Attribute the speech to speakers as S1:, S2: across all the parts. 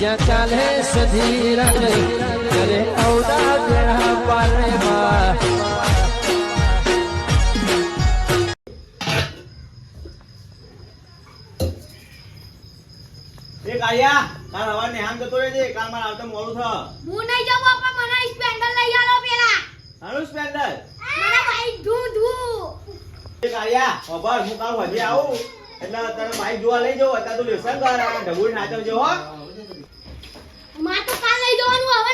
S1: જ્યાં ચાલે સધીરન કરે અવડા બેડા પારે માં
S2: એ કાળિયા નેહામ જતો રહેજે કાલ મારે આવતા મોડું થ.
S3: હું નહીં જાઉં બાપા મને સ્પેન્ડલ લઈ આલો પેલા.
S2: હારું સ્પેન્ડર
S3: મને ભાઈ ધૂ ધૂ.
S2: એ કાળિયા ખબર હું કાલ હજી આવું. એટલે તને બાઈક જોવા લઈ જાઉં અત્યારે તું લેસન કર અને ઢબુડી નાચવજો હો.
S3: માં તો કાલ લઈ જવાનું ને હવે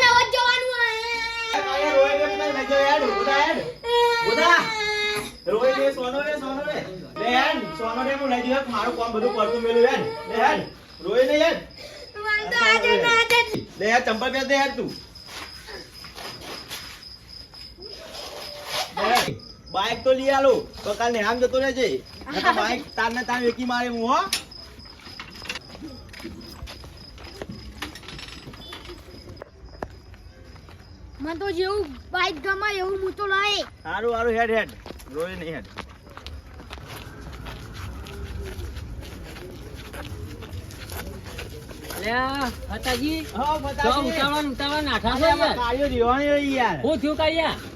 S2: દે હેડ તું બાઈક તો લઈ આલો, તો કાલ નેહામ જતો રહેજે. બાઈક તાર ને તાર વેકી મારે હું, હો.
S3: મને તો જેવું બાઈક ગમે એવું હું તો
S2: સારું સારું હેડ હેડ. રોય નહીં હેડ.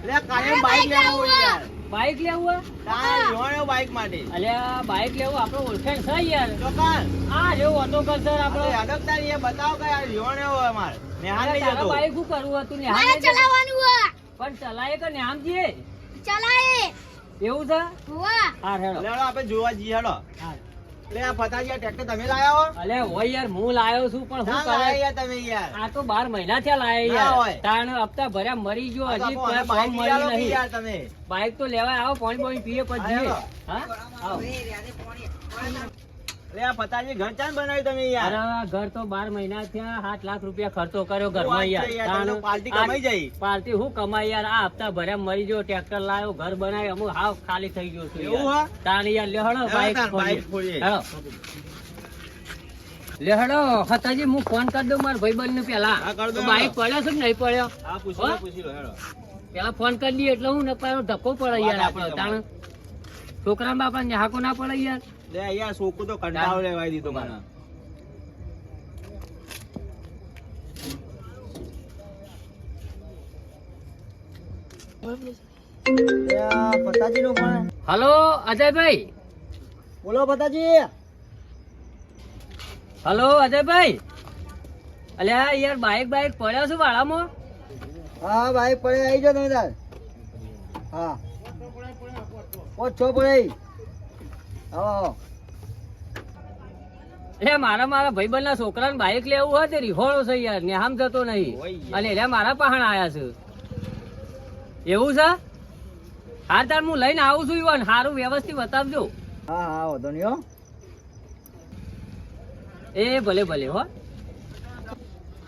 S2: રીવાણી બાઈક લેવું હોય યાર.
S4: બાઈક લેવું હે?
S2: કાયમ રીવાણ્યો બાઈક માટે.
S4: અલ્યા, બાઈક લેવું આપણે ઓળખાણ છે યાર. આ જેવું ઓટો કલ્ચર
S2: આપણે.
S4: આપણે
S2: અડકતા બતાવો કે યાર રીવાણ્યો હોય અમારે. નેહાલ નહીં જતો.
S4: બાઈક શું કરવું હતું? ને
S3: મારે ચલાવવાનું હે.
S4: પણ ચલાય કે ને
S3: ચલાય.
S4: એવું છે?
S3: હોવા
S4: હા હેડો.
S2: લે આપણે જોવા જઈએ હેડો.
S4: હા.
S2: લે આ ફતાજી ટ્રેક્ટર તમે લાયા હો?
S4: અલે હોય યાર હું લાયો છું પણ
S2: લાયા
S4: કરે?
S2: યાર તમે યાર.
S4: આ તો બાર મહિના થયા લાયા યાર.
S2: હોય.
S4: તાણ હપ્તા ભર્યા મરી ગયો હજી કોઈ
S2: બાઈક
S4: ફોર્મ મળી નહીં.
S2: યાર તમે.
S4: બાઈક તો લેવા આવો પાણી પાણી પીએ પછી.
S2: હા,
S4: હા? આવો.
S2: લે આ ફતાજી ઘર ચાન બનાવ્યું તમે યાર?
S4: અરે ઘર તો બાર મહિના થયા સાત લાખ રૂપિયા ખર્ચો કર્યો ઘરમાં યાર.
S2: યાર, તમને
S4: તાણ
S2: પાર્ટી કમાઈ જાય.
S4: પાર્ટી હું કમાઈ યાર? આ હપ્તા ભર્યા મરી ગયો ટ્રેક્ટર લાવ્યો ઘર બનાવ્યો અમુક હાવ ખાલી થઈ ગયો છું
S2: એવું
S4: યાર. તાણ યાર લેહડો બાઈક. હેડો લેહડો ખતાજી હું ફોન કરી દઉં મારા ભાઈબંધ ને પેલા બાઈક પડ્યો છે કે નહીં પડ્યો?
S2: હા પૂછી પૂછી લો હેડો.
S4: પેલા ફોન કરી દઈએ એટલે હું ને પાછો ધક્કો પડે યાર આપણો. તાણ છોકરા બાપા ને હાકો ના પડે યાર.
S2: લે અહીંયા છોકરો તો કંટાળો લેવાય દીધો મને. No
S4: hello Ajaybhai.
S2: બોલો પતાજી
S4: હલો અજયભાઈ. અલ્યા યાર બાઈક બાઈક પડ્યા છે વાળામાં
S2: હા બાઈક પડે આવી જાઓ તમે તાર. હા. ઓ છો પડે
S4: એટલે મારા મારા ભાઈબંધ ના છોકરાને બાઈક લેવું હોય તે રીહોળો છે યાર ને આમ જતો નહીં. અને એટલે મારા પહાણ આયા છે. એવું છે? હા તાર હું લઈને આવું છું યુવાન. સારું વ્યવસ્થિત બતાવજો.
S2: હા હા વધો નહીં હો.
S4: એ ભલે ભલે હો.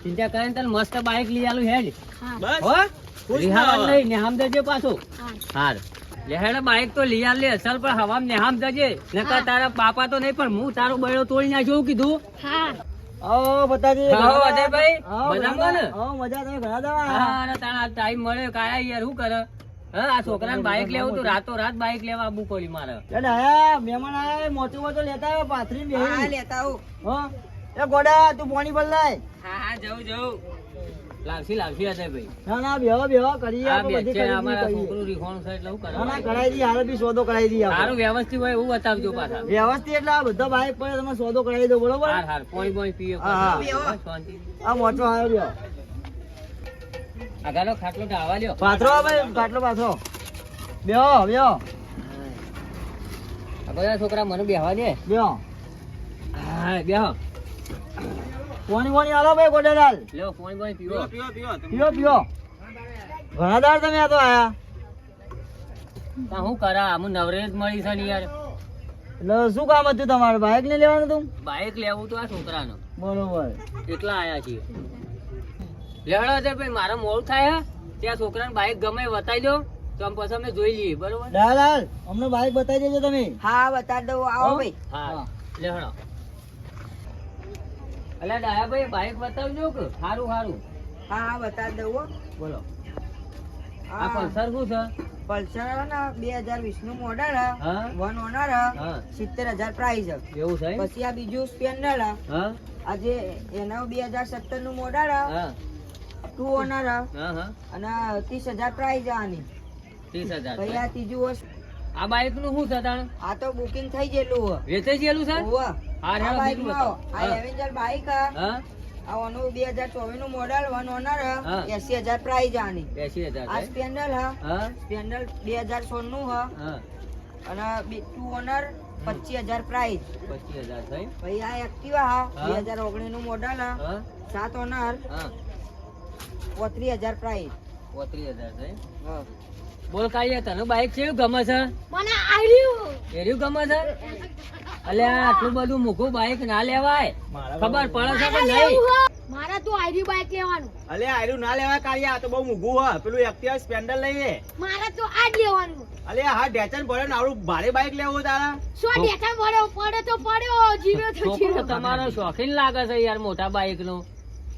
S4: ચિંતા કરીને તને મસ્ત બાઈક લઈ આલું હેડ.
S3: હા.
S4: હો?
S2: રિહાવાન
S4: રિહાવા
S2: ના.
S4: નહીં નેહામ જજે પાછું.
S3: હા.
S4: હાર. લેહેડ બાઈક તો લઈ આલ લે અસલ પર હવામ નેહામ જજે. નકર તારા બાપા તો નહીં પણ હું તારો બૈરો તોડી નાખ્યો કીધું.
S3: હા.
S2: આવો બતાજી
S4: આવો અજયભાઈ. મજામાં ને?
S2: ઓ મજા તમે ઘણા દવા
S4: હા તારા ટાઈમ મળ્યો કાયા યાર શું કરે? હા આ છોકરાને બાઈક લેવું તો રાતો રાત બાઈક લેવા આબુ પડ્યું મારે.
S2: એટલે આયા મહેમાન આયા મોટું મોટું લેતા આવ્યા પાથરી બેહી. લેતા આવું. એ ગોડા તું પાણી ભર લાય
S4: હા હા જવું જવું લાવશી લાવશી અજયભાઈ
S2: ના ના બેહો બેહો કરી
S4: આ
S2: બધી
S4: બેચે અમારા. છોકરું રીખોણું છે એટલે શું
S2: ના ના કરાઈ દી હાલ બી સોદો કરાઈ દી આપણે.
S4: સારું વ્યવસ્થિત હોય એવું બતાવજો પાછા.
S2: વ્યવસ્થિત એટલે આ બધા બાઈક પર તમે સોદો કરાવી દો બરોબર?
S4: હાર હાર પોઈ પોઈ પીએ
S2: હા, હા.
S4: શાંતિ.
S2: આ મોટો આવ્યો રહ્યો
S4: આગાનો ખાટલો ઢાવા લ્યો.
S2: પાથરો ભાઈ ખાટલો પાથરો. બેહો બેહો.
S4: આ બધા છોકરા મને બેહવા દે.
S2: બેહો.
S4: હા બેહો.
S2: પોણી પોણી આલો ભાઈ ગોડેલાલ.
S4: લ્યો પોણી પોણી પીવો.
S2: પીઓ પીઓ ઘણા દાડ તમે આ તો આયા.
S4: હું કરા? હું નવરેજ મળી છે ને યાર.
S2: એટલે શું કામ હતું તમારે? બાઇક ને લેવાનું તું
S4: બાઇક લેવું તો આ છોકરાનો.
S2: બરોબર.
S4: એટલા આયા છીએ. લેવડો છે ભાઈ મારો મોડું થાય હે. ત્યાં છોકરાને બાઈક ગમે બતાવી દો. તો આમ પછી અમે જોઈ લઈએ બરોબર?
S2: દાદાલ અમને બાઈક બતાવી દેજો તમે.
S5: હા બતાવી દઉં. આવો ભાઈ.
S4: હા. લેવડો અલ્યા ડાયા ભાઈ બાઈક બતાવજો કે? સારું સારું
S5: હા હા બતાવી દઉં
S4: બોલો. આ પલ્સર શું છે?
S5: પલ્સર ને બે હજાર વીસનું મોડલ વન ઓનર સિત્તેર હજાર પ્રાઇસ
S4: એવું છે
S5: પછી આ બીજું
S4: સ્પેન્ડર
S5: આજે એના બે હજાર સત્તરનું મોડલ ટુ ઓનર અને ત્રીસ હજાર પ્રાઇસ આની.
S4: ત્રીસ હજાર
S5: આ ત્રીજું
S4: આ બાઈકનું શું છે
S5: આ તો બુકિંગ થઈ ગયેલું
S4: વેચાઈ ગયેલું છે. હા, બતાવો.
S5: આ બાઈક હા. આ ઓનું બે હજાર ચોવીસનું મોડલ વન ઓનર
S4: હા.
S5: એસી હજાર પ્રાઇસ આની.
S4: એસી
S5: આ સ્પેન્ડલ હા. સ્પેન્ડલ બે હજાર સોળનું હા. અને ટુ ઓનર પચીસ હજાર પ્રાઇસ
S4: પચીસ થઈ?
S5: પછી આ એક્ટિવા હા.
S4: હા.
S5: બે હજાર ઓગણીસનું મોડલ હા. સાત ઓનર
S4: હા.
S5: હજાર પ્રાઇસ
S4: પોત્રીસ હજાર થઈ?
S5: હા.
S4: બોલ કાઈ તને બાઈક કેવું ગમે છે?
S3: મને આવ્યું
S4: એર્યું ગમે છે? અલે આટલું બધું મૂકું બાઈક ના લેવાય.
S2: મારા
S4: ખબર પડે છે કે નહીં?
S3: મારે તો આવ્યું બાઈક લેવાનું.
S2: અલે આયરું ના લેવાય કાળિયા આ તો બહુ મૂઘું હ પેલું એક્ટિવા સ્પેન્ડર લઈએ.
S3: મારે તો આ જ લેવાનું.
S2: અલે હા ડેચન પડે ને આવડું ભારે બાઈક લેવું તારા?
S3: સો ડેચન પડ્યો પડે? તો પડ્યો જીવ્યો તો જીવ્યો.
S4: તમારો શોખીન લાગે છે યાર મોટા બાઈક નો.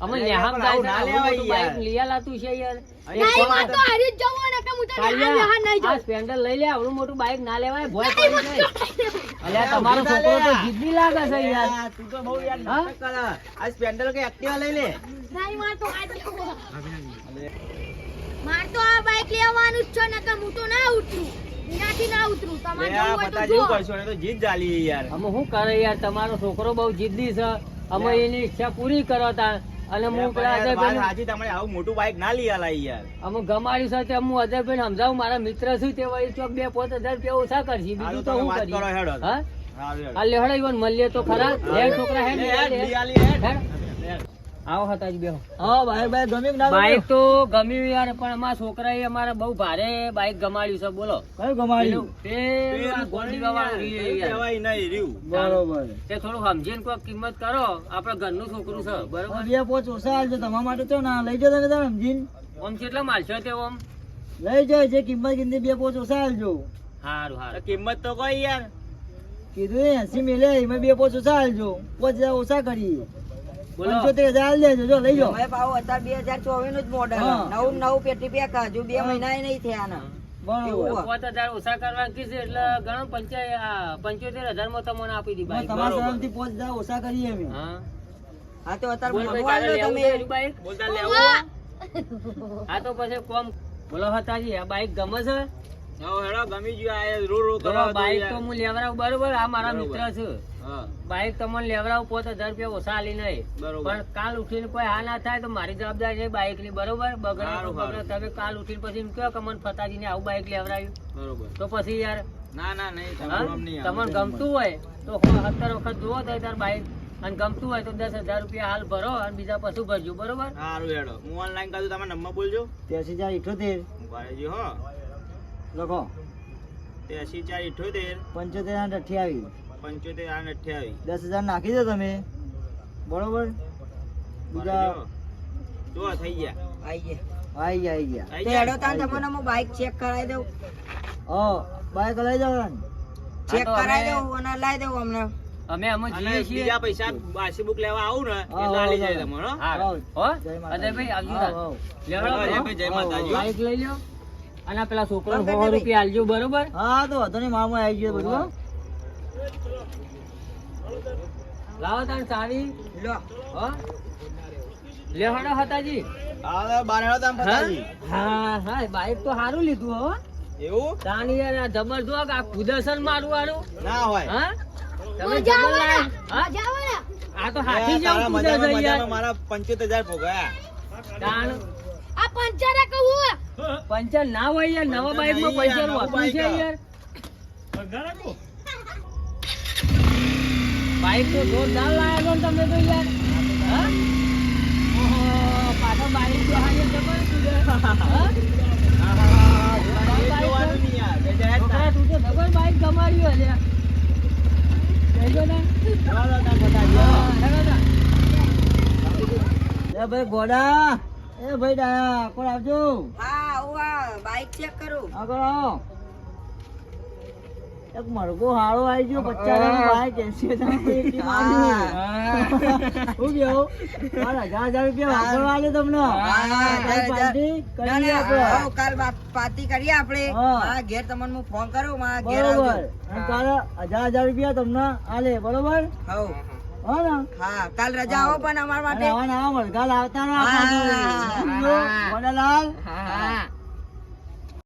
S4: અમે નેહામ જાય છે,
S2: ના
S4: આવડું
S2: લેવાય
S4: મોટું બાઈક
S2: યાર.
S4: લઈ છે યાર.
S3: નહીં
S4: કામ
S3: તો હારી જ જવું ને કે હું તો
S4: કાળિયા,
S3: આ બહાર
S4: આ સ્પેન્ડર લઈ લે આવડું મોટું બાઈક ના લેવાય ભોય પડી જાય. અલ્યા તમારો છોકરો તો જીદ્દી લાગે છે યાર.
S2: તું તો બહુ યાર નાટક કરે. આ સ્પેન્ડર કે એક્ટિવા લઈ લે?
S3: નહીં મારે તો આ જ લેવું હે. મારે તો આ બાઈક લેવાનું જ છે નકર હું તો ના ઉતરું. એનાથી ના ઉતરું. તમારે
S2: લે,
S3: જવું
S2: આ
S3: હોય તો
S2: પતા જેવું
S3: જુઓ.
S2: કરશો ને તો જીત જાલી યાર.
S4: અમે શું કરે યાર? તમારો છોકરો બહુ જીદ્દી છે. અમે એની ઈચ્છા પૂરી કરો તા. અને હું પેલા અજયભાઈ
S2: સાચી તમારે આવું મોટું બાઈક ના લઈ આલા યાર.
S4: અમે ગમાડ્યું છે તે હું અજયભાઈ સમજાવું મારા મિત્ર છું તે વળી ચોક બે પોત હજાર રૂપિયા ઓછા કરશી બીજું
S2: તો
S4: હું
S2: તમે કરો હેડો.
S4: હા? આ લેહડો ઈવન મળીએ તો ખરા. લે છોકરા હે
S2: લે,
S4: ને,
S2: હેડ, હેડ.
S4: હેડ.
S2: હેડ.
S4: આવો બેહો.
S5: હા ભાઈ ભાઈ ગમ્યું ના
S4: બાઈક તો ગમ્યું યાર પણ અમારા છોકરાએ અમારે બહુ ભારે બાઈક ગમાડ્યું છે બોલો.
S5: કયું
S4: પેલું પેલું આ ગોંડીવાવાળું રહ્યું
S2: એવું
S4: યાર.
S2: કહેવાય નહીં, રહ્યું.
S5: બરોબર.
S4: તે થોડું સમજીને કોઈ કિંમત કરો આપણે ઘરનું છોકરું છે બરોબર?
S5: બે પોચ ઓછા હાલજો તમારા માટે તો ના લઈ જાઓ તમે સમજીને.
S4: આમ કેટલા માલશો તે ઓમ.
S5: લઈ જાય જે કિંમત કીધી બે પોચ ઓછા હાલજો
S4: હારું
S2: તો કિંમત તો કોઈ યાર.
S5: કીધું એસી મિલે એમાં બે પોચ ઓછા હાલજો પોચ ઓછા કરીએ. પંચોતેર હજાર દેજો જો લઈ જાઓ
S6: ભાવ અત્યારે બે હજાર ચોવીસનું જ મોડલ. નવું નવું પેટી પેક હજુ બે. મહિના નહીં થયા ને
S5: બરોબર.
S6: એવું.
S4: પાંચ હજાર ઓછા કરવા કીધું એટલે ગણો પંચા પંચોતેર હજારમાં તમને આપી દી બાઈક.
S5: તમારા
S2: બરોબર.
S5: સલામથી પોચ હજાર ઓછા કરીએ અમે.
S4: હા.
S6: હા તો અત્યારે
S4: બોલ હતાજી આ બાઈક ગમે છે?
S2: ગમી ગયું આ રો રો કરો
S4: બાઈક તો હું લેવડાવું બરોબર આ મારા. મિત્ર છે. બાઈક તમને લેવડાવું પોતે હજાર રૂપિયા ઓછા આલી નહીં. પણ કાલ ઉઠીને કોઈ હા ના થાય તો મારી જવાબદારી છે બાઈકની બરોબર? બગડે. તમે કાલ ઉઠીને પછી એમ કહો કે મને ફતાજી ને આવું બાઈક લેવડાવ્યું.
S2: બરોબર.
S4: તો પછી યાર
S2: ના ના નહીં.
S4: તમને ગમતું હોય તો સત્તર વખત જોવો તો તાર બાઈક. અને ગમતું હોય તો દસ હજાર રૂપિયા હાલ ભરો અને બીજા પછી ભરજો બરોબર?
S2: સારું હેડો. હું ઓનલાઈન કરું તમે નંબર બોલજો.
S5: ત્યાંસી ચાર ઇઠોતેર
S2: ભાઈજી રહેજો હો.
S5: લખો.
S2: ત્યાંસી ચાર ઇઠોતેર.
S5: પંચોતેર અઠ્યાવીસ.
S2: પંચોતેર આઠ અઠ્યાવીસ.
S5: દસ હજાર નાખી દો તમે. બરોબર? બીજા
S2: જો થઈ ગયા.
S6: આઈએ
S5: ગયા. આઈ ગયા
S2: થઈ ગયા.
S6: હેડો તાન તમને હું બાઈક ચેક કરાવી દઉં.
S5: ઓ બાઈક લઈ
S6: ચેક કરાવી દઉં અને લાવી દઉં અમને
S4: અમે અમે છીએ.
S2: બીજા પૈસા બાસી બુક લેવા આવું ને એટલે આલી જાય તમારો હા.
S4: હો.
S5: જય માતાજી.
S4: આવજો
S5: આવો,
S4: તાર.
S5: આવો.
S2: જય માતાજી.
S4: બાઈક લઈ લ્યો. અને પેલા છોકરો
S6: બરાબર,
S4: રૂપિયા આલજો બરોબર?
S5: હા તો વાંધો ને મામા આવી ગયો બધું હો.
S4: લાવો તાન ચાવી
S6: લો
S4: હો. લે હતાજી.
S2: હા બાર હેડો ફતાજી.
S4: હા? હા બાઈક તો સારું લીધું હો.
S2: એવું?
S4: તાન યાર આ જબરદસ્ત આ કુદરસન મારું વાળું
S2: ના હોય.
S4: હા? તમે જબર લાય. હા?
S3: મજા
S4: આ તો હાથી જેવું યાર.
S2: મારા
S4: તાણ.
S3: આ પંચર કહું
S4: પંચર ના હોય યાર નવા
S2: બાઈકમાં
S4: પંચર હોતું છે
S2: બાઈક
S4: તો જોરદાર લાયા છો તમે તો યાર હા? ઓહો, પાછો બાઈક તો હારી જબર. હા? તું તો જબર બાઈક કમાડ્યું હશે.
S2: ચાલો
S5: ભાઈ ગોડા એ ભાઈ ડાયા કોણ આવજો
S6: હા બાઈક ચેક કરું
S5: આગળ આવો એક મરઘો હાળો આવી ગયો બાઈક એસી હજારનો પેટી શું કેવું હજાર હજાર રૂપિયા વાપરવા આલે તમને. પાર્ટી કરીએ આપણે.
S6: મારા ઘેર તમને હું ફોન કરું મારા ઘેર
S5: બરોબર. કાલે હજાર હજાર રૂપિયા તમને આલે બરોબર? હા ને.
S6: કાલ રજા આવો પણ અમારા માટે.
S5: આવા નવા લાવતા રહો
S6: હા.
S5: આપણા જોડે. સમજો? વનલાલ?
S6: હા.